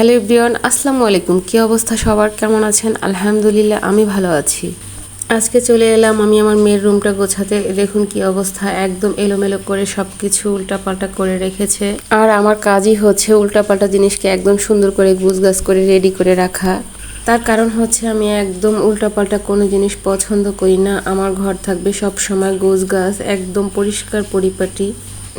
Hello everyone, আসসালামু আলাইকুম। কি অবস্থা সবার? কেমন আছেন? আলহামদুলিল্লাহ, আমি ভালো আছি। আজকে চলে এলাম আমি আমার মেয়ের রুমটা গোছাতে। দেখুন কি অবস্থা, একদম এলোমেলো করে সব কিছু উল্টাপাল্টা করে রেখেছে। আর আমার কাজই হচ্ছে উল্টাপাল্টা জিনিসকে একদম সুন্দর করে গুছগাছ করে রেডি করে রাখা। তার কারণ হচ্ছে আমি একদম উল্টাপাল্টা কোনো জিনিস পছন্দ করি না। আমার ঘর থাকবে সব সময় গোছ গাছ একদম পরিষ্কার পরিপাটি।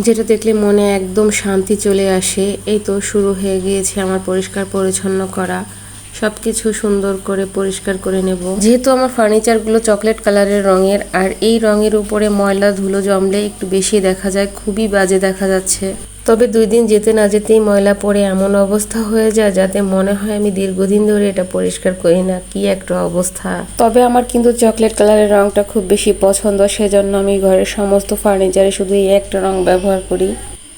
যেটা দেখলে মনে একদম শান্তি চলে আসে। এই তো শুরু হয়ে গিয়েছে আমার পরিষ্কার পরিচ্ছন্ন করা। সব কিছু সুন্দর করে পরিষ্কার করে নেব। যেহেতু আমার ফার্নিচারগুলো চকলেট কালারের রঙের, আর এই রঙের উপরে ময়লা ধুলো জমলে একটু বেশি দেখা যায়, খুবই বাজে দেখা যাচ্ছে। তবে দুই দিন যেতে না যেতেই ময়লা পড়ে এমন অবস্থা হয়ে যায় যাতে মনে হয় আমি দীর্ঘদিন ধরে এটা পরিষ্কার করি না। কি একটা অবস্থা। তবে আমার কিন্তু চকলেট কালারের রংটা খুব বেশি পছন্দ, সেজন্য আমি ঘরের সমস্ত ফার্নিচারে শুধু এই একটা রং ব্যবহার করি।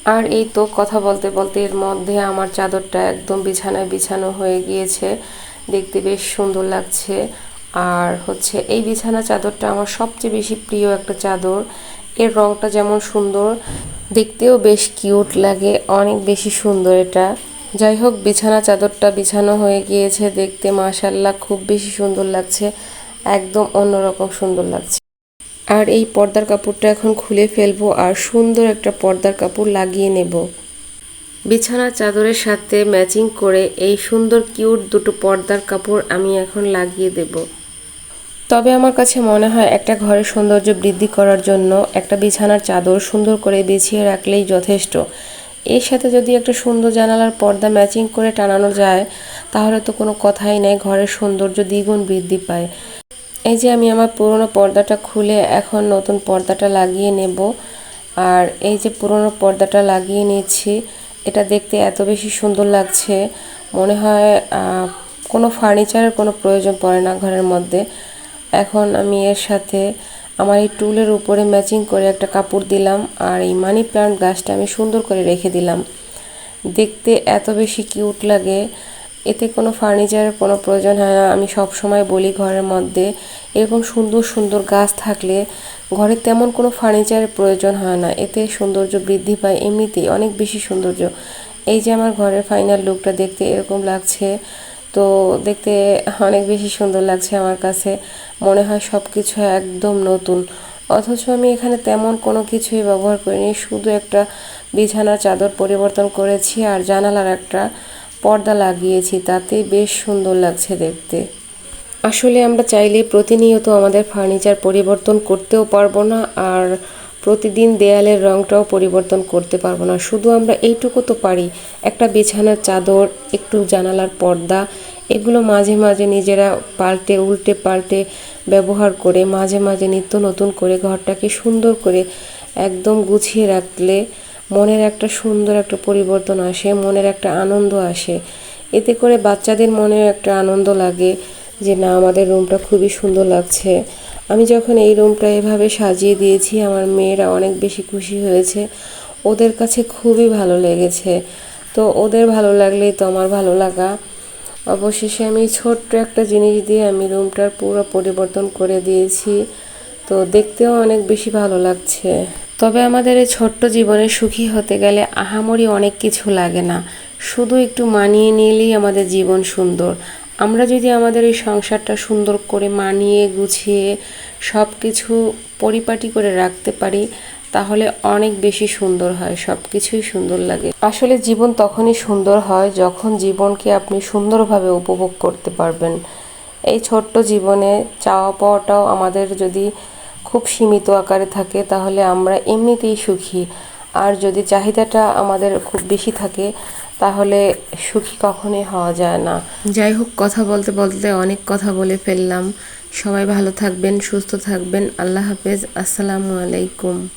আর এই তো কথা বলতে বলতে এর মধ্যে আমার চাদরটা একদম বিছানায় বিছানো হয়ে গিয়েছে। দেখতে বেশ সুন্দর লাগছে। আর হচ্ছে এই বিছানা চাদরটা আমার সবচেয়ে বেশি প্রিয় একটা চাদর। এর রংটা যেমন সুন্দর, দেখতেও বেশ কিউট লাগে, অনেক বেশি সুন্দর এটা। যাই হোক, বিছানা চাদরটা বিছানো হয়ে গিয়েছে দেখতে মাশাল্লাহ খুব বেশি সুন্দর লাগছে, একদম অন্যরকম সুন্দর লাগছে। আর এই পর্দার কাপড়টা এখন খুলে ফেলব আর সুন্দর একটা পর্দার কাপড় লাগিয়ে নেব। বিছানা চাদরের সাথে ম্যাচিং করে এই সুন্দর কিউট দুটো পর্দার কাপড় আমি এখন লাগিয়ে দেব। তবে আমার কাছে মনে হয় একটা ঘরের সৌন্দর্য বৃদ্ধি করার জন্য একটা বিছানার চাদর সুন্দর করে বিছিয়ে রাখলেই যথেষ্ট। এর সাথে যদি একটা সুন্দর জানালার পর্দা ম্যাচিং করে টানানো যায়, তাহলে তো কোনো কথাই নেই, ঘরের সৌন্দর্য দ্বিগুণ বৃদ্ধি পায়। এই যে আমি আমার পুরনো পর্দাটা খুলে এখন নতুন পর্দাটা লাগিয়ে নেব, আর এই যে পুরনো পর্দাটা লাগিয়ে নিয়েছি এটা দেখতে এত বেশি সুন্দর লাগছে, মনে হয় কোনো ফার্নিচারের কোনো প্রয়োজন পড়ে না ঘরের মধ্যে। এখন আমি এর সাথে আমার এই টুলের উপরে ম্যাচিং করে একটা কাপড় দিলাম আর এই মানি প্লান্ট গাছটা আমি সুন্দর করে রেখে দিলাম। দেখতে এত বেশি কিউট লাগে। এতে কোনো ফার্নিচারের কোনো প্রয়োজন হয় না। আমি সব সময় বলি ঘরের মধ্যে এরকম সুন্দর সুন্দর গাছ থাকলে ঘরে তেমন কোনো ফার্নিচারের প্রয়োজন হয় না। এতে সৌন্দর্য বৃদ্ধি পায় এমনিতেই, অনেক বেশি সৌন্দর্য। এই যে আমার ঘরের ফাইনাল লুকটা দেখতে এরকম লাগছে। তো দেখতে অনেক বেশি সুন্দর লাগছে আমার কাছে। মনে হয় সব কিছু একদম নতুন। অথচ আমি এখানে তেমন কোনো কিছুই ব্যবহার করিনি, শুধু একটা বিছানার চাদর পরিবর্তন করেছি আর জানালার একটা পর্দা লাগিয়েছি তাতে বেশ সুন্দর লাগছে দেখতে। আসলে আমরা চাইলে প্রতিনিয়ত আমাদের ফার্নিচার পরিবর্তন করতেও পারব না, আর প্রতিদিন দেয়ালের রংটাও পরিবর্তন করতে পারব না। শুধু আমরা এইটুকু তো পারি। একটা বিছানার চাদর, একটু জানালার পর্দা, এগুলো মাঝে মাঝে নিজেরা পাল্টে, উল্টে পাল্টে ব্যবহার করে মাঝে মাঝে নিত্য নতুন করে ঘরটাকে সুন্দর করে একদম গুছিয়ে রাখলে মনের একটা সুন্দর একটা পরিবর্তন আসে, মনের একটা আনন্দ আসে। এতে করে বাচ্চাদের মনে একটা আনন্দ লাগে যে, না, আমাদের রুমটা খুবই সুন্দর লাগছে। আমি যখন এই রুমটা এভাবে সাজিয়ে দিয়েছি, আমার মেয়েরা অনেক বেশি খুশি হয়েছে। ওদের কাছে খুবই ভালো লেগেছে। তো ওদের ভালো লাগলেই তো আমার ভালো লাগা। অবশেষে আমি ছোট্ট একটা জিনিস দিয়ে আমি রুমটার পুরো পরিবর্তন করে দিয়েছি। তো দেখতেও অনেক বেশি ভালো লাগছে। তবে আমাদের এই ছোট্ট জীবনে সুখী হতে গেলে আহামরি অনেক কিছু লাগে না। শুধু একটু মানিয়ে নিলেই আমাদের জীবন সুন্দর। আমরা যদি আমাদের এই সংসারটা সুন্দর করে মানিয়ে, গুছিয়ে সব কিছু পরিপাটি করে রাখতে পারি, তাহলে অনেক বেশি সুন্দর হয় সব কিছুই সুন্দর লাগে। আসলে জীবন তখনই সুন্দর হয় যখন জীবনকে আপনি সুন্দরভাবে উপভোগ করতে পারবেন। এই ছোট্ট জীবনে চাওয়া পাওয়াটাও আমাদের যদি খুব সীমিত আকারে থাকে, তাহলে আমরা এমনিতেই সুখী। আর যদি চাহিদাটা আমাদের খুব বেশি থাকে, তাহলে সুখী কখনোই হওয়া যায় না। যাই হোক, কথা বলতে বলতে অনেক কথা বলে ফেললাম। সবাই ভালো থাকবেন, সুস্থ থাকবেন। আল্লাহ হাফেজ। আসসালামু আলাইকুম।